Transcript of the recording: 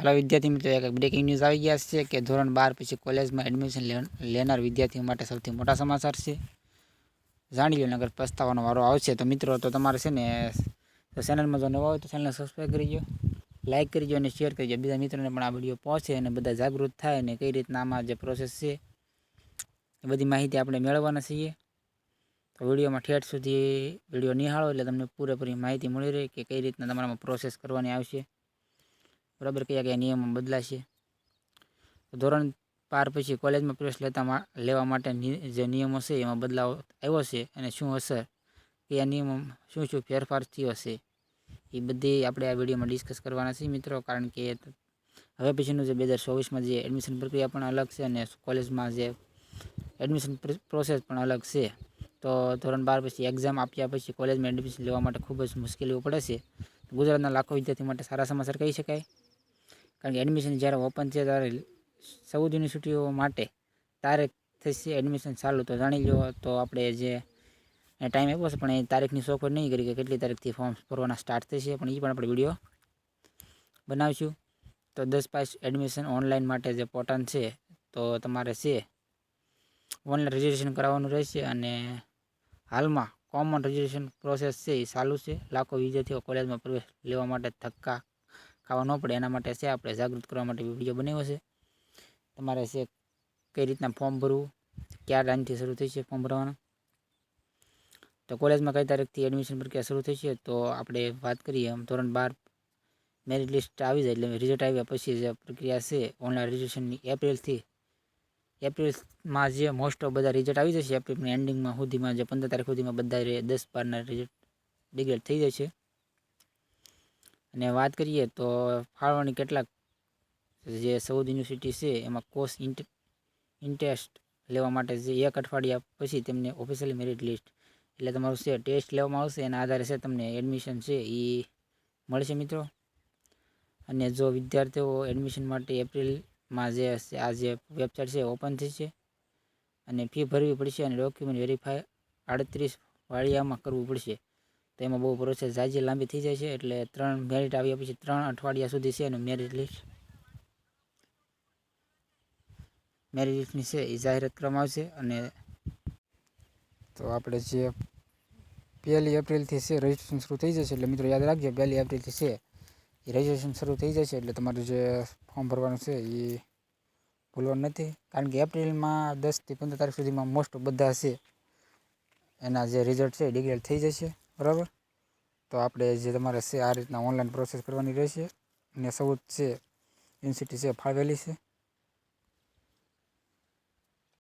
હાલો, વિદ્યાર્થી મિત્રો, એક બ્રેકિંગ ન્યૂઝ આવી ગયા છે કે ધોરણ બાર પછી કોલેજમાં એડમિશન લેનાર વિદ્યાર્થીઓ માટે સૌથી મોટા સમાચાર છે. જાણી લો નગર પસ્તાવાનો વારો આવશે. તો મિત્રો, તો તમારે છે ને ચેનલમાં જો નવા હોય તો ચેનલને સબસ્ક્રાઈબ કરી દો લાઇક કરજો અને શેર કરજો બીજા મિત્રોને પણ આ વીડિયો પહોંચે અને બધા જાગૃત થાય અને કઈ રીતના આમાં જે પ્રોસેસ છે, એ બધી માહિતી આપણે મેળવવાના છીએ. તો વિડીયોમાં ઠેઠ સુધી વીડિયો નિહાળો એટલે તમને પૂરેપૂરી માહિતી મળી રહે કે કઈ રીતના તમારામાં પ્રોસેસ કરવાની આવશે. બરાબર કયા કયા નિયમો બદલાશે? ધોરણ બાર પછી કોલેજમાં પ્રવેશ લેતા લેવા માટે જે નિયમો છે એમાં બદલાવ આવ્યો છે અને શું અસર કયા નિયમો શું શું ફેરફાર થયો છે? એ બધી આપણે આ વિડીયોમાં ડિસ્કસ કરવાના છીએ મિત્રો, કારણ કે હવે પછીનું જે બે હજાર ચોવીસમાં જે એડમિશન પ્રક્રિયા પણ અલગ છે અને કોલેજમાં જે એડમિશન પ્રોસેસ પણ અલગ છે. તો ધોરણ બાર પછી એક્ઝામ આપ્યા પછી કોલેજમાં એડમિશન લેવા માટે ખૂબ જ મુશ્કેલીઓ પડે છે. ગુજરાતના લાખો વિદ્યાર્થી માટે સારા સમાચાર કહી શકાય. કારણ કે એડમિશન જ્યારે ઓપન છે ત્યારે સૌદ યુનિવર્સિટીઓ માટે તારીખ થશે એડમિશન ચાલુ. તો જાણી લો તો આપણે જે ટાઈમ આપ્યો છે, પણ એ તારીખની સોફર નહીં કરી કે કેટલી તારીખથી ફોર્મ ભરવાના સ્ટાર્ટ થશે, પણ એ પણ આપણે વીડિયો બનાવીશું. તો દસ પાસ એડમિશન ઓનલાઈન માટે જે પોર્ટલ છે, તો તમારે છે ઓનલાઈન રજિસ્ટ્રેશન કરાવવાનું રહેશે અને હાલમાં કોમન રજિસ્ટ્રેશન પ્રોસેસ છે એ ચાલુ છે. લાખો વિદ્યાર્થીઓ કોલેજમાં પ્રવેશ લેવા માટે ધક્કા ખાવા ન પડે, એના માટે છે, આપણે જાગૃત કરવા માટે વીડિયો બનાવ્યો છે. તમારે છે, કઈ રીતના ફોર્મ ભરવું, ક્યાં ટાઈમથી શરૂ થઈ છે ફોર્મ ભરવાનું? તો કોલેજમાં કઈ તારીખથી એડમિશન પ્રક્રિયા શરૂ થઈ છે, તો આપણે વાત કરીએ ધોરણ બાર મેરિટ લિસ્ટ આવી જાય, એટલે રિઝલ્ટ આવ્યા પછી જે પ્રક્રિયા છે ઓનલાઈન રજિસ્ટ્રેશનની એપ્રિલથી એપ્રિલમાં જે મોસ્ટ ઓફ બધા રિઝલ્ટ આવી જશે એપ્રિલની એન્ડિંગમાં સુધીમાં, જે પંદર તારીખ સુધીમાં બધા દસ બારના રિઝલ્ટ ડિગ્રેડ થઈ જશે અને વાત કરીએ તો ફાળવણી કેટલાક જે સૌદ યુનિવર્સિટી છે, એમાં કોર્સ ઇન્ટેસ્ટ લેવા માટે જે એક અઠવાડિયા પછી તેમને ઓફિશિયલ મેરિટ લિસ્ટ એટલે તમારું છે ટેસ્ટ લેવામાં આવશે, એના આધારે છે તમને એડમિશન છે, એ મળશે મિત્રો. અને જો વિદ્યાર્થીઓ એડમિશન માટે એપ્રિલમાં જે આ જે વેબસાઇટ છે ઓપન થઈ છે, અને ફી ભરવી પડશે અને ડોક્યુમેન્ટ વેરીફાઈ આડત્રીસ વાળિયામાં કરવું પડશે. તો એમાં બહુ પ્રોસેસ જાજી લાંબી થઈ જાય છે એટલે ત્રણ મેરિટ આવ્યા પછી ત્રણ અઠવાડિયા સુધી છે એનું મેરિટ લિસ્ટ મેરિટ લિસ્ટની છે એ જાહેરાત કરવામાં આવશે અને તો આપણે જે પહેલી એપ્રિલથી છે રજિસ્ટ્રેશન શરૂ થઈ જશે એટલે મિત્રો યાદ રાખજો પહેલી એપ્રિલથી છે એ રજિસ્ટ્રેશન શરૂ થઈ જશે એટલે તમારું જે ફોર્મ ભરવાનું છે એ ભૂલવાનું નથી. કારણ કે એપ્રિલમાં દસથી પંદર તારીખ સુધીમાં મોસ્ટ બધા છે એના જે રિઝલ્ટ છે એ ડિક્લેર થઈ જશે. બરાબર? તો આપણે જે તમારે છે, આ રીતના ઓનલાઈન પ્રોસેસ કરવાની રહેશે. અને સૌ છે યુનિવર્સિટી છે ફાળવેલી છે.